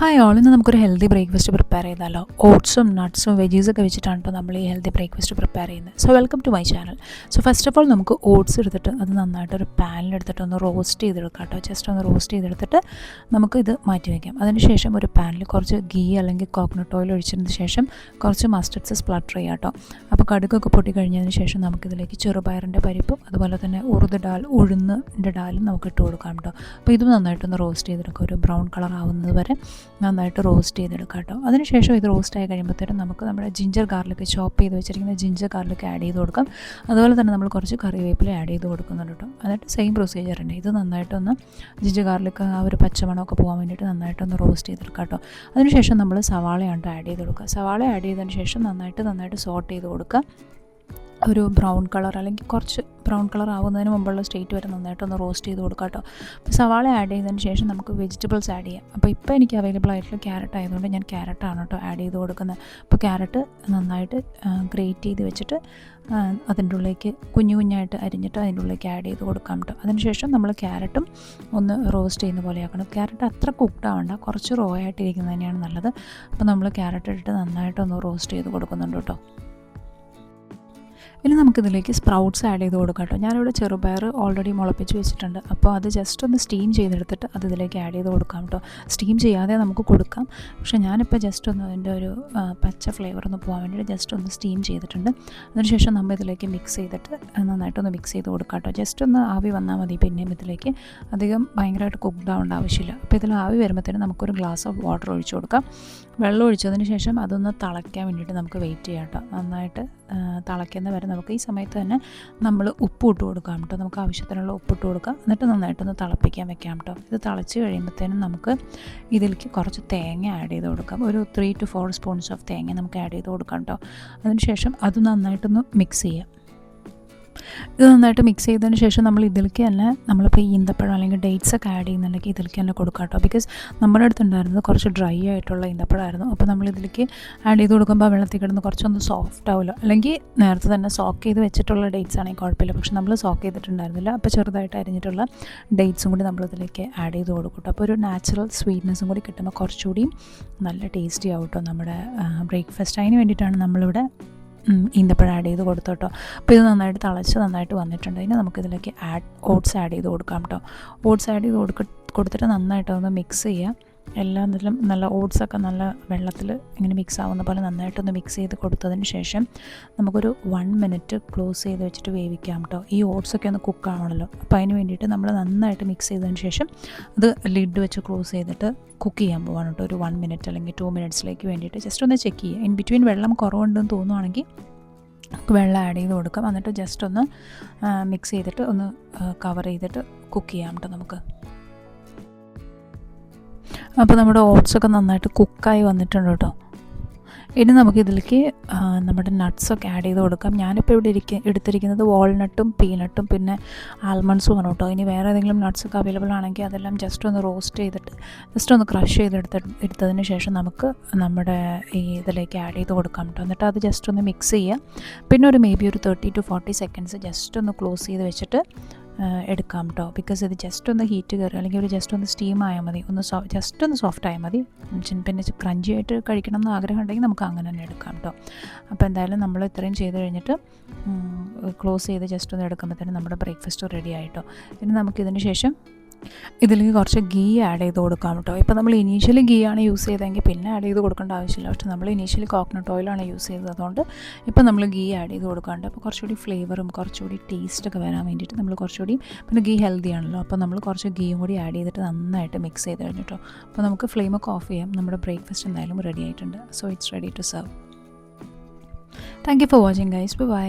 Hi all ഇന്ന് നമുക്കൊരു healthy breakfast prepare ചെയ്താലോ. ഓട്സും നട്ട്സും വെജീസൊക്കെ വെച്ചിട്ടാണ് കേട്ടോ നമ്മൾ ഈ ഹെൽത്തി ബ്രേക്ക്ഫാസ്റ്റ് പ്രിപ്പയർ ചെയ്യുന്നത്. So welcome to my channel so first of all നമുക്ക് ഓട്സ് എടുത്തിട്ട് അത് നന്നായിട്ട് ഒരു പാനിൽ എടുത്തിട്ട് ഒന്ന് റോസ്റ്റ് ചെയ്തെടുക്കാം കേട്ടോ ജസ്റ്റ് ഒന്ന് റോസ്റ്റ് ചെയ്തെടുത്തിട്ട് നമുക്ക് ഇത് മാറ്റി വയ്ക്കാം അതിനുശേഷം ഒരു പാനിൽ കുറച്ച് ഗീ അല്ലെങ്കിൽ കോക്കനട്ട് ഓയിൽ ഒഴിച്ചതിന് ശേഷം കുറച്ച് മസ്റ്റർഡ്സ് സ്പ്ലട്ടർ ചെയ്യാം കേട്ടോ അപ്പോൾ കടുകൊക്കെ പൊട്ടി കഴിഞ്ഞതിന് ശേഷം നമുക്കിതിലേക്ക് ചെറുപയറിന്റെ പരിപ്പും അതുപോലെ തന്നെ ഉറുദ് ഡാൽ ഉഴുന്നിന്റെ ഡാലും നമുക്ക് ഇട്ട് കൊടുക്കാം കേട്ടോ അപ്പോൾ ഇതും നന്നായിട്ടൊന്ന് റോസ്റ്റ് ചെയ്തെടുക്കാം. ഒരു ബ്രൗൺ കളർ ആവുന്നത് വരെ. നന്നായിട്ട് റോസ്റ്റ് ചെയ്തെടുക്കാം കേട്ടോ. അതിനുശേഷം ഇത് റോസ്റ്റ് ആയി കഴിയുമ്പോഴത്തേനും നമുക്ക് നമ്മുടെ ജിഞ്ചർ ഗാർലിക് ചോപ്പ് ചെയ്ത് വെച്ചിരിക്കുന്ന ജിഞ്ചർ ഗാർലിക് ആഡ് ചെയ്ത് കൊടുക്കാം. അതുപോലെ തന്നെ നമ്മൾ കുറച്ച് കറിവേപ്പില ആഡ് ചെയ്ത് കൊടുക്കുന്നുണ്ട് കേട്ടോ. എന്നിട്ട് സെയിം പ്രൊസീജിയർ ഉണ്ട് ഇത് നന്നായിട്ടൊന്ന് ജിഞ്ചർ ഗാർലിക് ആ ഒരു പച്ചമണമൊക്കെ പോകാൻ വേണ്ടിയിട്ട് നന്നായിട്ടൊന്ന് റോസ്റ്റ് ചെയ്തെടുക്കാം കേട്ടോ. അതിനുശേഷം നമ്മൾ സവാളയാണ് ആഡ് ചെയ്ത് കൊടുക്കുക. സവാള ആഡ് ചെയ്തതിന് ശേഷം നന്നായിട്ട് നന്നായിട്ട് സോട്ട് ചെയ്ത് കൊടുക്കുക. ഒരു ബ്രൗൺ കളർ അല്ലെങ്കിൽ കുറച്ച് ബ്രൗൺ കളർ ആവുന്നതിന് മുമ്പുള്ള സ്റ്റേറ്റ് വരെ നന്നായിട്ടൊന്ന് റോസ്റ്റ് ചെയ്ത് കൊടുക്കാം കേട്ടോ. അപ്പോൾ സവാള ആഡ് ചെയ്തതിന് ശേഷം നമുക്ക് വെജിറ്റബിൾസ് ആഡ് ചെയ്യാം. അപ്പോൾ ഇപ്പോൾ എനിക്ക് അവൈലബിൾ ആയിട്ടുള്ള ക്യാരറ്റ് ആയതുകൊണ്ട് ഞാൻ ക്യാരറ്റാണ് കേട്ടോ ആഡ് ചെയ്ത് കൊടുക്കുന്നത്. അപ്പോൾ ക്യാരറ്റ് നന്നായിട്ട് ഗ്രേറ്റ് ചെയ്ത് വെച്ചിട്ട് അതിന്റെ ഉള്ളിലേക്ക് കുഞ്ഞു കുഞ്ഞായിട്ട് അരിഞ്ഞിട്ട് അതിന്റെ ഉള്ളിലേക്ക് ആഡ് ചെയ്ത് കൊടുക്കാം കേട്ടോ. അതിനുശേഷം നമ്മൾ ക്യാരറ്റും ഒന്ന് റോസ്റ്റ് ചെയ്യുന്ന പോലെ ആക്കണം. ക്യാരറ്റ് അത്ര കുക്ക്ഡ് ആവണ്ട. കുറച്ച് റോ ആയിട്ടിരിക്കുന്നത് തന്നെയാണ് നല്ലത്. അപ്പോൾ നമ്മൾ ക്യാരറ്റ് ഇട്ടിട്ട് നന്നായിട്ടൊന്ന് റോസ്റ്റ് ചെയ്ത് കൊടുക്കുന്നുണ്ട് കേട്ടോ. ഇനി നമുക്കിതിലേക്ക് സ്പ്രൗട്ട്സ് ആഡ് ചെയ്ത് കൊടുക്കാം കേട്ടോ. ഞാനിവിടെ ചെറുപയർ ഓൾറെഡി മുളപ്പിച്ച് വെച്ചിട്ടുണ്ട്. അപ്പോൾ അത് ജസ്റ്റ് ഒന്ന് സ്റ്റീം ചെയ്തെടുത്തിട്ട് അത് ഇതിലേക്ക് ആഡ് ചെയ്ത് കൊടുക്കാം കേട്ടോ. സ്റ്റീം ചെയ്യാതെ നമുക്ക് കൊടുക്കാം. പക്ഷേ ഞാനിപ്പോൾ ജസ്റ്റ് ഒന്ന് അതിന്റെ ഒരു പച്ച ഫ്ലേവർ ഒന്ന് പോകാൻ വേണ്ടിയിട്ട് ജസ്റ്റ് ഒന്ന് സ്റ്റീം ചെയ്തിട്ടുണ്ട്. അതിനുശേഷം നമ്മൾ ഇതിലേക്ക് മിക്സ് ചെയ്തിട്ട് നന്നായിട്ടൊന്ന് മിക്സ് ചെയ്ത് കൊടുക്കാം കേട്ടോ. ജസ്റ്റ് ഒന്ന് ആവി വന്നാൽ മതി പിന്നെയും ഇതിലേക്ക്. അധികം ഭയങ്കരമായിട്ട് കുക്ക്ഡ് ആവേണ്ട ആവശ്യമില്ല. അപ്പോൾ ഇതിൽ ആവി വരുമ്പോഴത്തേനും നമുക്കൊരു ഗ്ലാസ് ഓഫ് വാട്ടർ ഒഴിച്ചു കൊടുക്കാം. വെള്ളം ഒഴിച്ചതിന് ശേഷം അതൊന്ന് തിളയ്ക്കാൻ വേണ്ടിയിട്ട് നമുക്ക് വെയിറ്റ് ചെയ്യാം കേട്ടോ. നന്നായിട്ട് തിളയ്ക്കുന്ന വരെ നമുക്ക് ഈ സമയത്ത് തന്നെ നമ്മൾ ഉപ്പ് ഇട്ട് കൊടുക്കാം കേട്ടോ. നമുക്ക് ആവശ്യത്തിനുള്ള ഉപ്പ് ഇട്ട് കൊടുക്കാം. എന്നിട്ട് നന്നായിട്ടൊന്ന് തിളപ്പിക്കാൻ വെക്കാം കേട്ടോ. ഇത് തിളച്ച് കഴിയുമ്പോഴത്തേനും നമുക്ക് ഇതിലേക്ക് കുറച്ച് തേങ്ങ ആഡ് ചെയ്ത് കൊടുക്കാം. ഒരു three to four spoons of തേങ്ങ നമുക്ക് ആഡ് ചെയ്ത് കൊടുക്കാം കേട്ടോ. അതിനുശേഷം അത് നന്നായിട്ടൊന്ന് മിക്സ് ചെയ്യാം. ഇത് നന്നായിട്ട് മിക്സ് ചെയ്തതിന് ശേഷം നമ്മൾ ഇതിലേക്ക് തന്നെ നമ്മളിപ്പോൾ ഈ ഈന്തപ്പഴം അല്ലെങ്കിൽ ഡേറ്റ്സ് ഒക്കെ ആഡ് ചെയ്യുന്നുണ്ടെങ്കിൽ ഇതിലേക്ക് തന്നെ കൊടുക്കാം കേട്ടോ. ബിക്കോസ് നമ്മുടെ അടുത്തുണ്ടായിരുന്നത് കുറച്ച് ഡ്രൈ ആയിട്ടുള്ള ഈന്തപ്പഴമായിരുന്നു അപ്പോൾ നമ്മൾ ഇതിലേക്ക് ആഡ് ചെയ്ത് കൊടുക്കുമ്പോൾ വെള്ളത്തിൽ കിടന്ന് കുറച്ചൊന്ന് സോഫ്റ്റ് ആവില്ല അല്ലെങ്കിൽ നേരത്തെ തന്നെ സോക്ക് ചെയ്ത് വെച്ചിട്ടുള്ള ഡേറ്റ്സ് ആണെങ്കിൽ കുഴപ്പമില്ല. പക്ഷെ നമ്മൾ സോക്ക് ചെയ്തിട്ടുണ്ടായിരുന്നില്ല. അപ്പോൾ ചെറുതായിട്ട് അരിഞ്ഞിട്ടുള്ള ഡേറ്റ്സും കൂടി നമ്മളിതിലേക്ക് ആഡ് ചെയ്ത് കൊടുക്കും അപ്പോൾ ഒരു നാച്ചുറൽ സ്വീറ്റ്നെസ്സും കൂടി കിട്ടുമ്പോൾ കുറച്ചുകൂടി നല്ല ടേസ്റ്റി ആവും കേട്ടോ നമ്മുടെ ബ്രേക്ക്ഫാസ്റ്റ് അതിന് വേണ്ടിയിട്ടാണ് നമ്മളിവിടെ ഈന്തപ്പഴം ആഡ് ചെയ്ത് കൊടുത്തു കേട്ടോ. അപ്പോൾ ഇത് നന്നായിട്ട് തിളച്ച് നന്നായിട്ട് വന്നിട്ടുണ്ട്. ഇനി നമുക്കിതിലേക്ക് ആഡ് ഓട്സ് ആഡ് ചെയ്ത് കൊടുക്കാം കേട്ടോ. ഓട്സ് ആഡ് ചെയ്ത് കൊടുക്ക കൊടുത്തിട്ട് നന്നായിട്ട് ഒന്ന് മിക്സ് ചെയ്യാം. എല്ലാം ഇതിലും നല്ല ഓട്സൊക്കെ നല്ല വെള്ളത്തിൽ ഇങ്ങനെ മിക്സ് ആവുന്ന പോലെ നന്നായിട്ടൊന്ന് മിക്സ് ചെയ്ത് കൊടുത്തതിന് ശേഷം നമുക്കൊരു വൺ മിനിറ്റ് ക്ലോസ് ചെയ്ത് വെച്ചിട്ട് വേവിക്കാം കേട്ടോ ഈ ഓട്സൊക്കെ ഒന്ന് കുക്ക് ആവണമല്ലോ അപ്പോൾ അതിന് വേണ്ടിയിട്ട് നമ്മൾ നന്നായിട്ട് മിക്സ് ചെയ്തതിന് ശേഷം അത് ലിഡ് വെച്ച് ക്ലോസ് ചെയ്തിട്ട് കുക്ക് ചെയ്യാൻ പോവാണ് കേട്ടോ ഒരു വൺ മിനിറ്റ് അല്ലെങ്കിൽ ടു മിനിറ്റ്സിലേക്ക് വേണ്ടിയിട്ട്. ജസ്റ്റ് ഒന്ന് ചെക്ക് ചെയ്യുക. ഇൻ ബിറ്റ്വീൻ വെള്ളം കുറവുണ്ടെന്ന് തോന്നുവാണെങ്കിൽ വെള്ളം ആഡ് ചെയ്ത് കൊടുക്കാം. എന്നിട്ട് ജസ്റ്റ് ഒന്ന് മിക്സ് ചെയ്തിട്ട് ഒന്ന് കവർ ചെയ്തിട്ട് കുക്ക് ചെയ്യാം കേട്ടോ നമുക്ക്. അപ്പോൾ നമ്മുടെ ഓട്സൊക്കെ നന്നായിട്ട് കുക്കായി വന്നിട്ടുണ്ട് കേട്ടോ. ഇനി നമുക്കിതിലേക്ക് നമ്മുടെ നട്ട്സൊക്കെ ആഡ് ചെയ്ത് കൊടുക്കാം. ഞാനിപ്പോൾ ഇവിടെ ഇരിക്ക എടുത്തിരിക്കുന്നത് വാൾനട്ടും പീനട്ടും പിന്നെ ആൽമണ്ട്സും ആണ് കേട്ടോ. ഇനി വേറെ ഏതെങ്കിലും നട്ട്സൊക്കെ അവൈലബിൾ ആണെങ്കിൽ അതെല്ലാം ജസ്റ്റ് ഒന്ന് റോസ്റ്റ് ചെയ്തിട്ട് ജസ്റ്റ് ഒന്ന് ക്രഷ് ചെയ്തെടുത്ത് എടുത്തതിന് ശേഷം നമുക്ക് നമ്മുടെ ഈ ഇതിലേക്ക് ആഡ് ചെയ്ത് കൊടുക്കാം കേട്ടോ. എന്നിട്ട് അത് ജസ്റ്റ് ഒന്ന് മിക്സ് ചെയ്യുക പിന്നെ ഒരു മേ ബി ഒരു thirty to forty seconds just ഒന്ന് ക്ലോസ് ചെയ്ത് വെച്ചിട്ട് എടുക്കാം കേട്ടോ ബിക്കോസ് ഇത് ജസ്റ്റ് ഒന്ന് ഹീറ്റ് കയറി അല്ലെങ്കിൽ ഒരു ജസ്റ്റ് ഒന്ന് സ്റ്റീം ആയാൽ മതി. ഒന്ന് സോ ജസ്റ്റ് ഒന്ന് സോഫ്റ്റ് ആയാൽ മതി. പിന്നെ ക്രഞ്ചി ആയിട്ട് കഴിക്കണം എന്ന് ആഗ്രഹം ഉണ്ടെങ്കിൽ നമുക്ക് അങ്ങനെ തന്നെ എടുക്കാം കേട്ടോ അപ്പോൾ എന്തായാലും നമ്മൾ ഇത്രയും ചെയ്ത് കഴിഞ്ഞിട്ട് ക്ലോസ് ചെയ്ത് ജസ്റ്റ് ഒന്ന് എടുക്കുമ്പോഴത്തേനും നമ്മുടെ ബ്രേക്ക്ഫാസ്റ്റ് റെഡി ആയിട്ടോ ഇനി നമുക്കിതിന് ശേഷം ഇതിലേക്ക് കുറച്ച് ഗീ ആഡ് ചെയ്ത് കൊടുക്കാം കേട്ടോ ഇപ്പോൾ നമ്മൾ ഇനീഷ്യലി ഗീ ആണ് യൂസ് ചെയ്തതെങ്കിൽ പിന്നെ ആഡ് ചെയ്ത് കൊടുക്കേണ്ട ആവശ്യമില്ല. പക്ഷേ നമ്മൾ ഇനീഷ്യലി കോക്കനട്ട് ഓയിലാണ് യൂസ് ചെയ്തത്. അതുകൊണ്ട് ഇപ്പോൾ നമ്മൾ ഗീ ആഡ് ചെയ്ത് കൊടുക്കാണ്ട് അപ്പോൾ കുറച്ചുകൂടി ഫ്ലേവറും കുറച്ചുകൂടി ടേസ്റ്റൊക്കെ വരാൻ വേണ്ടിയിട്ട് നമ്മൾ കുറച്ചുകൂടി പിന്നെ ഗീ ഹെൽത്തി ആണല്ലോ. അപ്പോൾ നമ്മൾ കുറച്ച് ഗീയും കൂടി ആഡ് ചെയ്തിട്ട് നന്നായിട്ട് മിക്സ് ചെയ്ത് കഴിഞ്ഞിട്ടോ അപ്പോൾ നമുക്ക് ഫ്ലെയിമൊക്കെ ഓഫ് ചെയ്യാം. നമ്മുടെ ബ്രേക്ക്ഫാസ്റ്റ് എന്തായാലും റെഡി ആയിട്ടുണ്ട്. So it's ready to serve thank you for watching guys bye